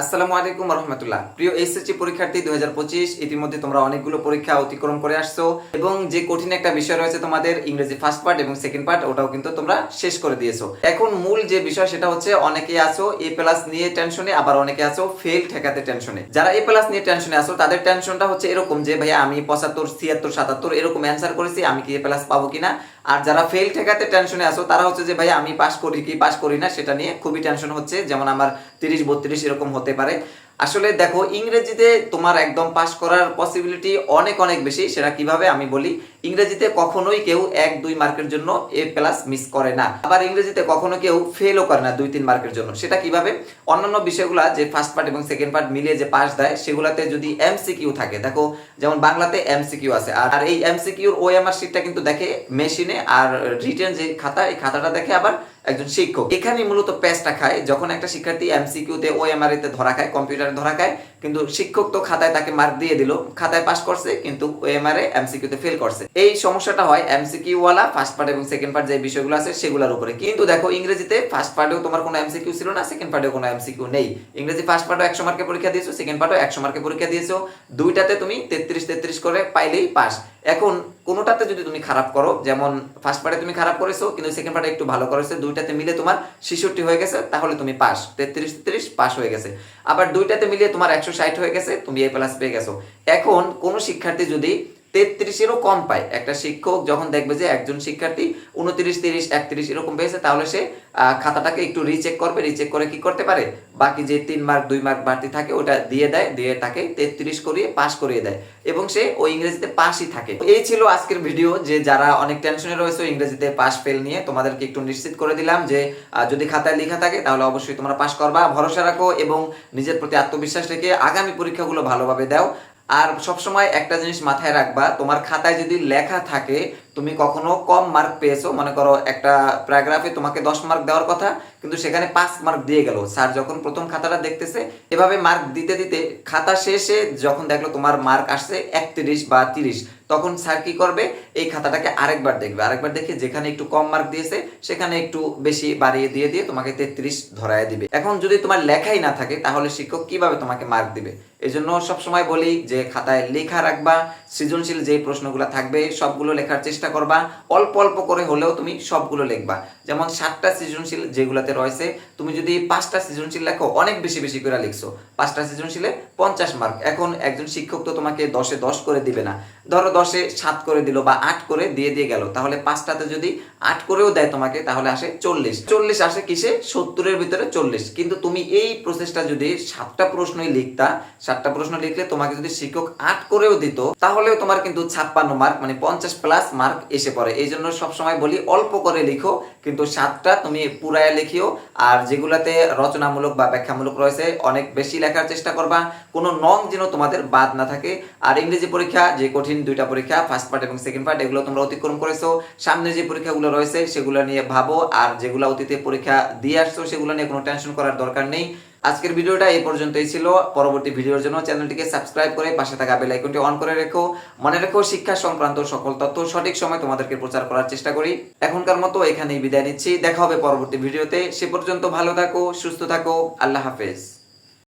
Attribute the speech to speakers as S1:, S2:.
S1: আসসালামু আলাইকুম রহমতুল্লাহ। প্রিয় এসএসসি পরীক্ষার্থী দু হাজার পঁচিশ, ইতিমধ্যে তোমরা অনেকগুলো পরীক্ষা অতিক্রম করে আসছো এবং যে কঠিন একটা বিষয় রয়েছে তোমাদের ইংরেজি ফার্স্ট পার্ট এবং সেকেন্ড পার্ট ওটাও কিন্তু তোমরা শেষ করে দিয়েছ। এখন মূল যে বিষয়, সেটা হচ্ছে অনেকে আছো এ প্লাস নিয়ে টেনশনে আবার অনেকে আছো ফেল ঠেকাতে টেনশনে যারা এ প্লাস নিয়ে টেনশনে আছো, তাদের টেনশনটা হচ্ছে এরকম যে, ভাইয়া, আমি পঁচাত্তর, ছিয়াত্তর, সাতাত্তর, এরকম অ্যান্সার করেছি, আমি কি এ প্লাস পাবো কিনা? আর যারা ফেল ঠেকাতে টেনশনে আসো তারা হচ্ছে যে, ভাই, আমি পাস করি কি? পাস করি না। সেটা নিয়ে খুবই টেনশন হচ্ছে। যেমন আমার তিরিশ, বত্রিশ এরকম হতে পারে। আসলে দেখো, ইংরেজিতে তোমার একদম পাস করার পসিবিলিটি অনেক অনেক বেশি। সেটা কীভাবে আমি বলি? ইংরেজিতে কখনোই কেউ এক, দুই মার্কের জন্য এ প্লাস মিস করে না। আবার ইংরেজিতে কখনো কেউ ফেলও করে না দুই, তিন মার্কের জন্য। সেটা কীভাবে? অন্যান্য বিষয়গুলো যে ফার্স্ট পার্ট এবং সেকেন্ড পার্ট মিলিয়ে যে পাস দেয়, সেগুলাতে যদি এমসিকিউ থাকে, দেখো, যেমন বাংলাতে এমসিকিউ আছে। আর এই এমসিকিউর ওএমআর শিটটা কিন্তু দেখে মেশিনে আর রিটেন যে খাতা, এই খাতাটা দেখে আবার একজন শিক্ষক। এখানে মূলত প্যাচটা খায়। যখন একটা শিক্ষার্থী এমসিকিউতে ও এমআরএতে ধরা খায় কম্পিউটারে ধরা খায় কিন্তু শিক্ষক তো খাতায় তাকে মার্ক দিয়ে দিল। খাতায় পাস করছে, কিন্তু ও এমআরএ এমসিকিউতে ফেল করছে। এই সমস্যাটা হয় এমসিকিউ ওয়ালা ফার্স্ট পার্ট এবং সেকেন্ড পার্ট যে বিষয়গুলো আছে সেগুলোর উপরে। কিন্তু দেখো, ইংরেজিতে ফার্স্ট পার্টেও তোমার কোনো এমসিকিউ ছিল না সেকেন্ড পার্টেও কোনো এমসিকিউ নেই। ইংরেজি ফার্স্ট পার্টও একশো মার্কের পরীক্ষা দিয়েছ সেকেন্ড পার্টও একশো মার্কের পরীক্ষা দিয়েছ। দুইটাতে তুমি তেত্রিশ তেত্রিশ করে পাইলেই পাস এখন কোনোটাতে যদি তুমি খারাপ করো, যেমন ফার্স্ট পার্টে তুমি খারাপ করেছ, কিন্তু সেকেন্ড পার্টে একটু ভালো করেছ, দুইটাতে মিলে তোমার ছেষট্টি হয়ে গেছে, তাহলে তুমি পাস তেত্রিশ তেত্রিশ পাস হয়ে গেছে। আবার দুইটাতে মিলিয়ে তোমার একশো ষাট হয়ে গেছে তুমি এ প্লাস পেয়ে গেছো। এখন কোনো শিক্ষার্থী যদি তেত্রিশেরও কম পায়। একটা শিক্ষক যখন দেখবে যে একজন শিক্ষার্থী উনত্রিশ, তিরিশ, একত্রিশ এরকম পেয়েছে, তাহলে সে খাতাটাকে একটু রিচেক করবে। রিচেক করে কি করতে পারে? বাকি যে তিন মার্ক দুই মার্ক বাড়তি থাকে, ওটা দিয়ে দেয়, দিয়ে তাকে তেত্রিশ করিয়ে পাস করিয়ে দেয়। এবং সে ওই ইংরেজিতে পাসই থাকে। এই ছিল আজকের ভিডিও যে যারা অনেক টেনশনে রয়েছে, ইংরেজিতে পাস ফেল নিয়ে, তোমাদেরকে একটু নিশ্চিত করে দিলাম যে যদি খাতায় লেখা থাকে, তাহলে অবশ্যই তোমরা পাস করবা। ভরসা রাখো এবং নিজের প্রতি আত্মবিশ্বাস রেখে আগামী পরীক্ষাগুলো ভালোভাবে দাও। আর সবসময় একটা জিনিস মাথায় রাখবা, তোমার খাতায় যদি লেখা থাকে, তুমি কখনো কম মার্ক পেয়েছ, মনে করো একটা প্যারাগ্রাফে তোমাকে দশ মার্ক দেওয়ার কথা কিন্তু সেখানে পাঁচ মার্ক দিয়ে গেল। স্যার যখন প্রথম খাতাটা দেখতেছে, এভাবে মার্ক দিতে দিতে খাতা শেষে যখন দেখল তোমার মার্ক আসছে একত্রিশ বা তিরিশ, তখন স্যার কি করবে? এই খাতাটাকে আরেকবার দেখবে। আরেকবার দেখে যেখানে একটু কম মার্ক দিয়েছে, সেখানে একটু বেশি বাড়িয়ে দিয়ে দিয়ে তোমাকে তেত্রিশ ধরায় দিবে। এখন যদি তোমার লেখাই না থাকে, তাহলে শিক্ষক কীভাবে তোমাকে মার্ক দিবে? এই জন্য সবসময় বলি যে, খাতায় লেখা রাখবা, সৃজনশীল যে প্রশ্নগুলো থাকবে, সবগুলো লেখার চেষ্টা করবা, অল্প অল্প করে হলেও তুমি সবগুলো লিখবা। যেমন সাতটা সৃজনশীল যেগুলোতে রয়েছে, তুমি যদি পাঁচটা সৃজনশীল লেখো, অনেক বেশি বেশি করে লিখছো। পাঁচটা সৃজনশীলে পঞ্চাশ মার্ক এখন একজন শিক্ষক তো তোমাকে দশে দশ করে দিবে না। ধরো দশে সাত করে দিল বা আট করে দিয়ে দিয়ে গেল। তাহলে পাঁচটাতে যদি আট করেও দেয় তোমাকে, তাহলে আসে চল্লিশ। চল্লিশ আসে কিসে? সত্তরের ভিতরে চল্লিশ। কিন্তু তুমি এই প্রসেসটা যদি সাতটা প্রশ্নই লিখতা, সাতটা প্রশ্ন লিখলে তোমাকে যদি শিক্ষক আট করেও দিত, তাহলেও তোমার কিন্তু ছাপ্পান্ন মার্ক মানে পঞ্চাশ প্লাস মার্ক এসে পড়ে। এই জন্য সবসময় বলি, অল্প করে লিখো, কিন্তু সাতটা তুমি পুরায় লিখিও, আর যেগুলাতে রচনামূলক বা ব্যাখ্যামূলক রয়েছে, অনেক বেশি লেখার চেষ্টা করবা। কোনো নং যেন তোমাদের বাদ না থাকে। আর ইংরেজি পরীক্ষা, যে কঠিন দুইটা পরীক্ষা ফার্স্ট পার্ট এবং সেকেন্ড পার্ট এগুলো তোমরা অতিক্রম করেছ। সামনে যে পরীক্ষাগুলো রয়েছে, সেগুলো নিয়ে ভাবো, আর যেগুলো অতীতে পরীক্ষা দিয়ে আসছো, সেগুলো নিয়ে কোনো টেনশন করার দরকার নেই। আজকের ভিডিওটা এই পর্যন্তই ছিল। পরবর্তী ভিডিওর জন্য চ্যানেলটিকে সাবস্ক্রাইব করে পাশে থাকা বেল আইকনটি অন করে রেখো। মনে রেখো, শিক্ষা সংক্রান্ত সকল তথ্য সঠিক সময় তোমাদেরকে প্রচার করার চেষ্টা করি। এখনকার মতো এখানেই বিদায় নিচ্ছি। দেখা হবে পরবর্তী ভিডিওতে। সে পর্যন্ত ভালো থাকো, সুস্থ থাকো। আল্লাহ হাফেজ।